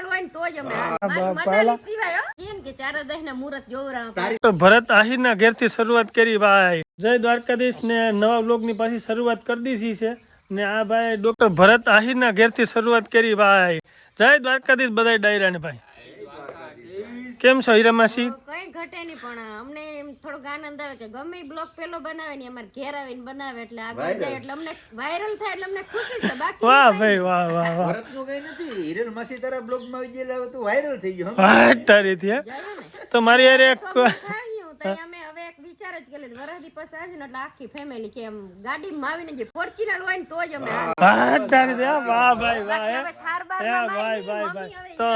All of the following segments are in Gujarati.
ઓરિજિનલ હોય ને તો જ અમે મનાલી સિવાય કેમ કે ચારે દહ ના મુહૂર્ત જોવરાવ તો ભરત આહિરના ઘેરથી શરૂઆત કરી ભાઈ. જય દ્વારકાધીશ ને નવા બ્લોગની પાછી શરૂઆત કરી દીધી છે. ને આ ભાઈ ડોક્ટર ભરત આહિરના ઘેરથી શરૂઆત કરી ભાઈ. જય દ્વારકાધીશ બધા ડાયરા ને ભાઈ. કેમ છો હીરામાસી કઈ ઘટે નહીં પણ અમને એમ થોડોક આનંદ આવે કે ગમે બ્લોગ પેલો બનાવે ને અમારે ઘેર આવીને બનાવે એટલે આગળ જાય એટલે અમને વાયરલ થાય એટલે અમને ખુશી છે બાકી વાહ ભાઈ વાહ વાહ વાહ. ભરતનું કઈ નથી. હિરેન માસી તારા બ્લોગમાં આવી ગયેલા તો તું વાયરલ થઈ ગયો હા? તારી થી તો મારી યાર એક તો અમે લીધો વરહદી પાસે આવી ને એટલે આખી ફેમિલી કે એમ ગાડીમાં આવીને જે ફોર્ચ્યુનર હોય ને તો જ અમે. વાહ ભાઈ વાહ હવે થાર બાર ભાઈ ભાઈ ભાઈ. તો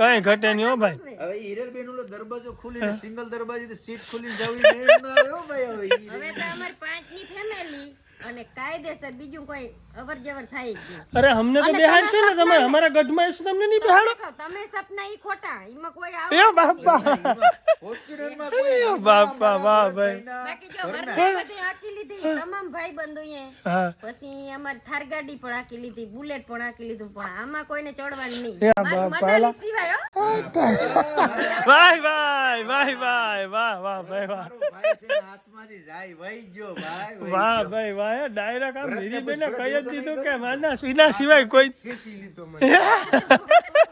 કઈ ઘટે નહીં હો ભાઈ. હવે હિરેલબેન ઓલો દરવાજો ખુલીને સિંગલ દરવાજે સીટ ખુલી જવી આવ્યો ભાઈ હવે. હવે તો અમારી પાંચની ફેમિલી અને કાયદેસર બીજું કોઈ અવર જવર થાય જ નહીં. અરે અમને તો બેહાડશે ને તમે. અમારા ગઢમાં આવશો તમને નહીં બેહાડો. તમે સપના ઈ ખોટા ઈમાં કોઈ આવે એ બાપા. ફોર્ચ્યુનરમાં કોઈ એ બાપા વાહ ભાઈ. બાકી જો ઘરના. બધે હાંકી લીધી તમામ ભાઈ બંધોએ હા. પછી અમારી થાર ગાડી પણ હાંકી લીધી બુલેટ પણ આકી લીધું પણ આમાં કોઈને ચડવાનું નહીં. મારી મનાલી સિવાય હો. વાહ ભાઈ વાહ ભાઈ વાહ વાહ ભાઈ વાહ. ભાઈ છે હાથમાંથી જાય વહી ગયો ભાઈ વાહ ભાઈ વાહ એ ડાયરેક્ટ આમ ધીરીબેને કહી જ દીધું કે માના સીના સિવાય કોઈ ધરા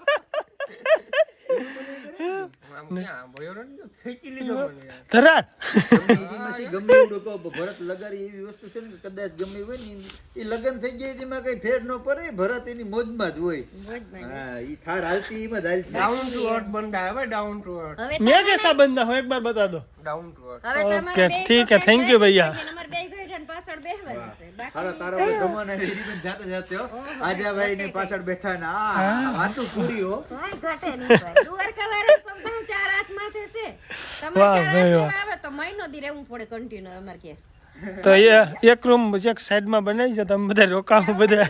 ડાઉન ટુ ઠીક થેન્ક યુ ભૈયા. નંબર બે ગઈઠન પાછળ બેહવાનું છે. ભાઈ ને પાછળ બેઠા ના આ વાતો પૂરી હો. ચાર હાથ માથે છે તમે ચાર હાથ આવે તો મહિનો દી રહેવું પડે કન્ટિન્યુ અમારે કે તો એ એક રૂમ એક સાઈડમાં બનાવી છે તમે બધા રોકાવો બધા.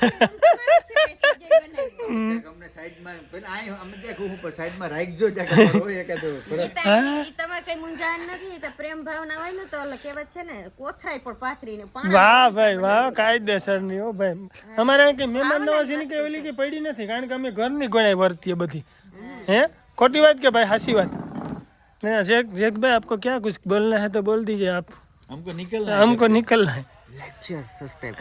તમારે અમારે કઈ મહેમાન નવાજી ની કઈ ઓલી કઈ પડી નથી કારણ કે અમે ઘરની ગણાય વર્તીએ બધી. હે? ખોટી વાત કે ભાઈ હાસી વાત नहीं जेक जेक भाई आपको क्या कुछ बोलना है तो बोल दीजिए आप हमको निकल हमको निकलना है લેક્ચર સબસ્ક્રાઇબ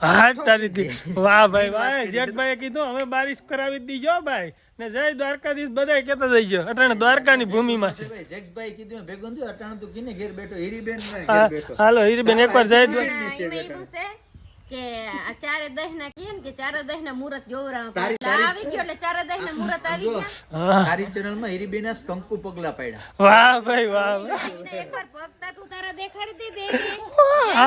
હા તારી થી વાહ ભાઈ વાહ જેઠભાઈએ કીધું હવે બારિશ કરાવી જ દીજો ભાઈ ને જય દ્વારકાધીશ બધાય કહેતા દઈજો અટાણે દ્વારકાની ભૂમિમાં છે ભાઈ જેક્સભાઈ કીધું ભેગું થયું અટાણું તું કીને ઘેર બેઠો હીરીબેન ના હા, ઘેર બેઠો હાલો હીરીબેન એકવાર જય દ્વાર એમાં એવું છે કે આ ચારે દહ ના કહે કે ચારે દહ ના મુહૂર્ત જોવરાવ તારી- આવી ગયો એટલે ચારે દહ ના મુહૂર્ત આવી ગયા. હા. તારી ચેનલમાં હીરીબેન ના કંકુ પગલા પાડ્યા. વાહ ભાઈ વાહ એકવાર પગતા તું તારા દેખાડી દે કોઈને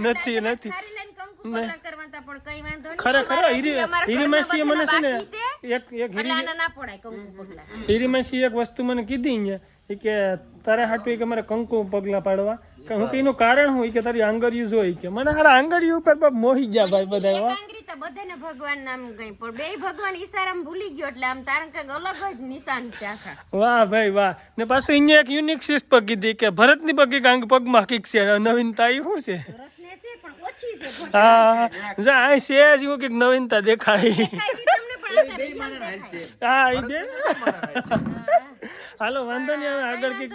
નથી નથી. થારી લઈને કંકુ પગલા કરવાતા પણ કઈ વાંધો નહીં. ખરેખર હીરી હજી અમારા હીરી માસીએ મને છે ને એક એક એટલે આના ના પડાય કંકુ પગલા. હીરી એક વસ્તુ મને કીધી કે તારા હાટુ કે મારે કંકુ પગલા પાડવા. કે હું કે એનું કારણ હોય કે તારી આંગળીયું જોઈ કે. મને હારા આંગળીયું ઉપર મોહી ગયા ભાઈ બધા એવા આંગળી તો બધાને ભગવાન નામ ગઈ પણ. બે ભગવાન ઈશારામાં ભૂલી ગયો એટલે આમ તારણ કંઈક અલગ જ નિશાન છે આખા. વાહ ભાઈ વાહ. ને પાછું અહીંયા એક યુનિક શિસ્ત પગ કીધી કે ભરતની પગ કાંક પગમાં કીક છે નવીનતા એ શું છે? ભરતને છે પણ ઓછી છે પણ હા. જા અહીં છે જ એવું કંઈક નવીનતા દેખાય. દેખાય ઈ તમને પણ આખા real દેખાય. હા એ બે. હાલો વાંધો નહીં હવે આગળ કે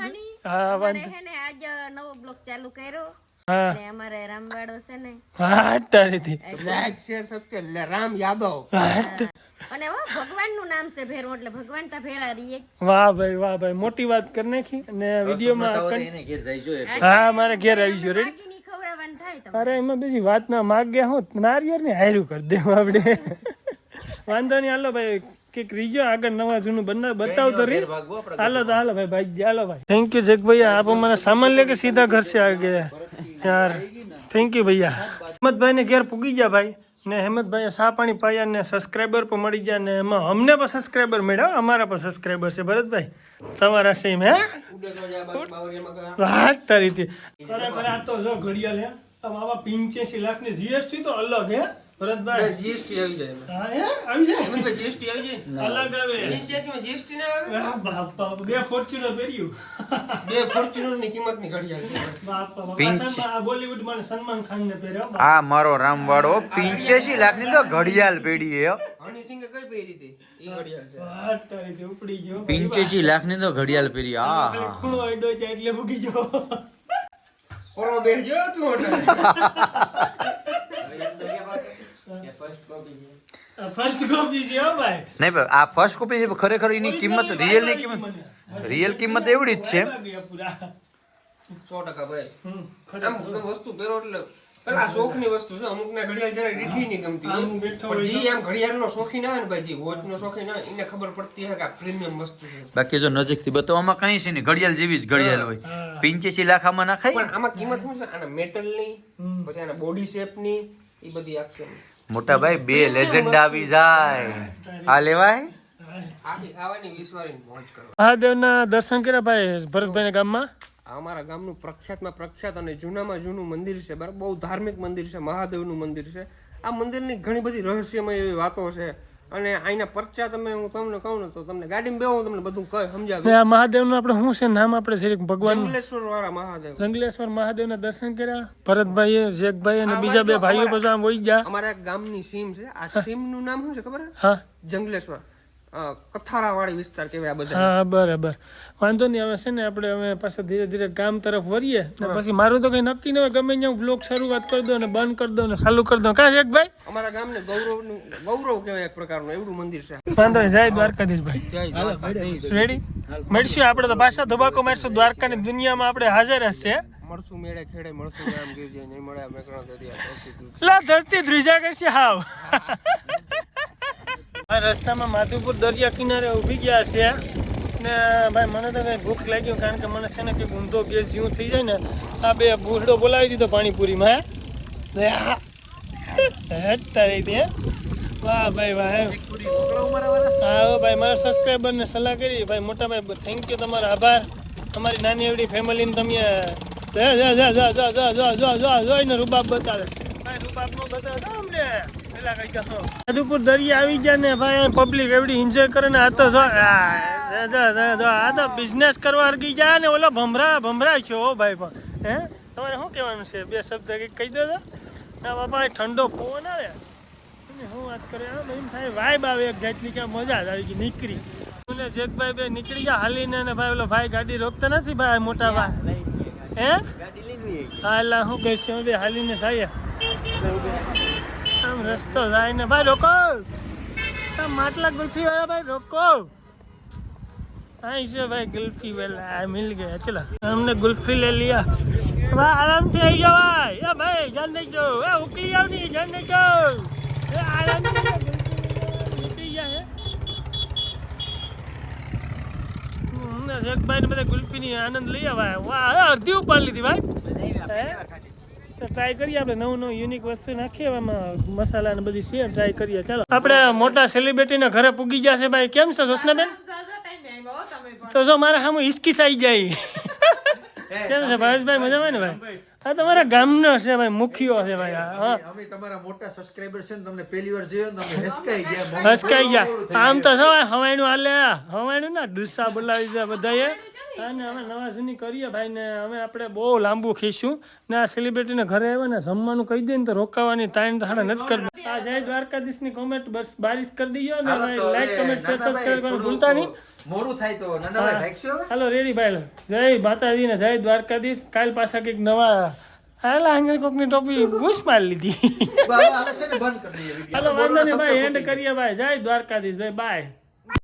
હા વાંધો. હે ને આજ નવો બ્લોગ ચાલુ કર્યો. હા. ને અમારે રામવાડો છે ને. હા તારીથી like share subscribe. Ram Yadav. હા અને હો ભગવાનનું નામ છે ભેરવું એટલે ભગવાન તા ભેરા રહીએ. વાહ ભાઈ વાહ ભાઈ મોટી વાત કરી નાખી અને જો. હા મારે ઘેર આવી રેડી તમે અરે એમાં બીજી વાત ના માગ્યા હું નારિયેળ ને હાયરું કરી દેવું આપણે. વાંધો નહીં હાલો ભાઈ કે રીજો આગળ નવા જૂનું બંને બતાવ તો રી હાલો તો હાલો ભાઈ ભાઈ હાલો ભાઈ. થેન્ક યુ જગ ભૈયા આપ અમારા સામાન લેકે સીધા ઘર સે આ ગયા યાર થેન્ક યુ ભૈયા. હેમંતભાઈ ને ઘેર પૂગી ગયા ભાઈ. ને હેમંતભાઈએ સા પાણી પાયા ને સબસ્ક્રાઈબર પણ મળી ગયા ને એમાં અમને પણ સબસ્ક્રાઈબર મળ્યા અમારા પણ સબસ્ક્રાઈબર છે ભરતભાઈ. તમારા સેમ હે? વાત તારી ખરેખર ઘડિયાળ હે. આવા પિંચ્યાસી લાખની જીએસટી તો અલગ હે. ભરતભાઈ જીએસટી આવી જાય. હા હે? આવી જાય? હેમંતભાઈ જીએસટી આવી જાય? અલગ આવે. જીએસટી ના આવે? બાપા બે ફોર્ચ્યુનર પહેર્યું. બે ફોર્ચ્યુનરની કિંમતની ઘડિયાળ છે. બાપા બાપા. બોલીવુડમાં સલમાન ખાન ને પહેર્યો આ મારો રામવાડો પિંચ્યાસી લાખની તો ઘડિયાળ પેઢી હે. હની સિંગે કઈ પહેરી હતી? ઈ ઘડિયાળ છે. વાત તારીખે ઉપડી ગયો. પિંચેસી લાખની તો ઘડિયાળ પહેરી આ હા ખૂણો અડ્યો છે એટલે મૂકી ગયો. ઓરો બેસજો તું ફર્સ્ટ કોપી છે હો ભાઈ. નહીં ભાઈ આ ફર્સ્ટ કોપી છે ખરેખર એની કિંમત રિયલની કિંમત રિયલ કિંમત એવડી જ છે. સો ટકા ભાઈ. આમ વસ્તુ પહેરો એટલે પેલા શોખની વસ્તુ છે અમુક ને ઘડિયાળ જયારે રીઠી નહીં ગમતી પણ જે આમ ઘડિયાળ નો શોખીન આવે ને ભાઈ જે વોચ નો શોખીન આવે એને ખબર પડતી હોય કે આ પ્રીમિયમ વસ્તુ છે. બાકી જો નજીકથી બતાવવામાં કઈ છે ને ઘડિયાળ જેવી જ ઘડિયાળ હોય. પિંચેસી લાખ આમાં નાખાય? પણ આમાં કિંમત શું છે? આના મેટલની પછી આના બોડી શેપની એ બધી આખી મોટા ભાઈ બે લેજન્ડ આવી જાય. આ લેવાય? મહાદેવના દર્શન કર્યા ભાઈ ભરતભાઈના ગામમાં? અમારા ગામનું પ્રખ્યાતમાં પ્રખ્યાત અને જૂનામાં જૂનું મંદિર છે બરાબર? બહુ ધાર્મિક મંદિર છે મહાદેવનું મંદિર છે. આ મંદિરની ઘણી બધી રહસ્યમય એવી વાતો છે. અને અહીંના પરચા તમે હું તમને કહું ને તો તમને ગાડીમાં બેહો હું તમને બધું કહે સમજાવી. આ મહાદેવનું આપણે શું છે? નામ આપણે જરીક ભગવાન જંગલેશ્વર વાળા મહાદેવ. જંગલેશ્વર મહાદેવના દર્શન કર્યા? ભરતભાઈએ જેકભાઈ અને બીજા બે ભાઈઓ બધા વહી ગયા. અમારા ગામની સીમ છે. આ સીમનું નામ શું છે ખબર? હા. જંગલેશ્વર. કથારા વાળી વિસ્તાર કહેવાય આ બધા હા બરાબર. વાંધો નહીં હવે છે ને આપણે હવે પાછા ધીરે ધીરે ગામ તરફ વળીએ ને પછી મારું તો કઈ નક્કી ન હોય ગમે ત્યાં બ્લોગ શરૂઆત કરી દો ને બંધ કરી દો ને ચાલુ કરી દો કાં એક ભાઈ? અમારા ગામને ગૌરવનું ગૌરવ કહેવાય એક પ્રકારનું એવડું મંદિર છે. વાંધો નહીં જય દ્વારકાધીશ રેડી મળશું આપણે તો પાછા ધબાકો મારશું દ્વારકાની દુનિયામાં આપણે હાજર જ છે. મળશું મેળે ખેડે મળશું ગામ ગીર જાય નહીં મળે મેકરણ દરિયા ધરતી ધ્રુજા કરશે હાવ. આ રસ્તામાં માધુપુર દરિયા કિનારે ઊભી ગયા છે ને ભાઈ મને તો કંઈ ભૂખ લાગ્યું કારણ કે મને છે ને કંઈ ઊંધો ગેસ જેવું થઈ જાય ને આ બે ભૂસડો બોલાવી દીધો પાણીપુરીમાં હેઠતા રહી દે વાહ ભાઈ વાહ હા ભાઈ મારા સબસ્ક્રાઈબરને સલાહ કરી ભાઈ મોટા ભાઈ થેન્ક યુ તમારો આભાર અમારી નાની એવડી ફેમિલીને તમે જોઈને રૂબાબ બતાવે ભાઈ રૂબાબ બતાવે અમને સાધુપુર દરિયા આવી ગયા ને ભાઈ પબ્લિક એવડી એન્જોય કરે ને આ તો આ, તો બિઝનેસ કરવા અરગી ગયા ને ઓલા ભમરા ભમરા છો ભાઈ પણ. હે? તમારે શું કહેવાનું છે? બે શબ્દ કંઈક કહી દો ના બાપા ઠંડો પવન આવે. વાત કરે એમ થાય વાઈબ આવે એક જાતની કે મજા જ આવી ગઈ નીકળી. અને જેકભાઈ બે નીકળી ગયા હાલીને ને ભાઈ ઓલો ભાઈ ગાડી રોકતા નથી ભાઈ મોટા ભાઈ? હે? હા એટલે શું કહીશ હું બે હાલીને આમ રસ્તો જાય ને ભાઈ રોકો માટલા ગુલ્ફી વાળા ભાઈ રોકો અહીં છે ભાઈ ગુલ્ફી વેલા મિલ ગયા ચલો हमने ગુલ્ફી લે લિયા વાહ આરામથી આવી જાઓ ભાઈ એ ભાઈ જાન નહીં જો એ ઉકલી જાવ નહીં જાન નહીં જો એ આરામથી ઉકલી જાય હે શેખભાઈ ને બધા ગુલ્ફી ની આનંદ લઈ આવ્યા વાહ અડધી ઉપાડ લીધી ભાઈ તો ટ્રાય કરીએ આપણે નવું નવું યુનિક વસ્તુ નાખીએ એમાં મસાલા ને બધી છે ટ્રાય કરીએ. ચાલો. આપણે મોટા સેલિબ્રિટીના ઘરે પૂગી ગયા છે ભાઈ. કેમ છે જોશનાબેન? તો જો મારા સામે હિસકીસ આવી જાય. કેમ છે ભાવેશભાઈ? મજામાં ને ભાઈ? આ તમારા ગામનો છે ભાઈ મુખ્યો છે ભાઈ હા. અમે તમારા મોટા સબસ્ક્રાઇબર છે ને તમને પહેલી વાર જોયો તમે હસકાઈ ગયા હસકાઈ ગયા. આમ તો જો હવાઈનું હાલે હવાઈનું ના ડુસ્સા બોલાવી દીધા બધાએ. અને અમે નવા જૂની કરીએ ભાઈ ને અમે આપણે બહુ લાંબુ ખીશું ને આ સેલિબ્રિટીને ઘરે આવે ને જમવાનું કહી દે ને તો રોકાવાની ટાઈમ તો હાડા નથી કરતા. આ જય દ્વારકાધીશની કોમેન્ટ બસ બારીશ કરી દઈએ ને ભાઈ લાઈક કમેન્ટ શેર સબસ્ક્રાઇબ કરવાનું ભૂલતા નહીં. મોડું થાય તો નાનાભાઈ ભાઈ હવે? હાલો રેડી ભાઈ જય માતાજી ને જય દ્વારકાધીશ. કાલ પાછા કંઈક નવા હાલા આંગળ કોકની ટોપી ઘૂસ મારી લીધી. બાબા હવે છે ને બંધ કરી દઈએ video. હાલો વાંધો નહીં ભાઈ એન્ડ કરીએ ભાઈ. જય દ્વારકાધીશ ભાઈ બાય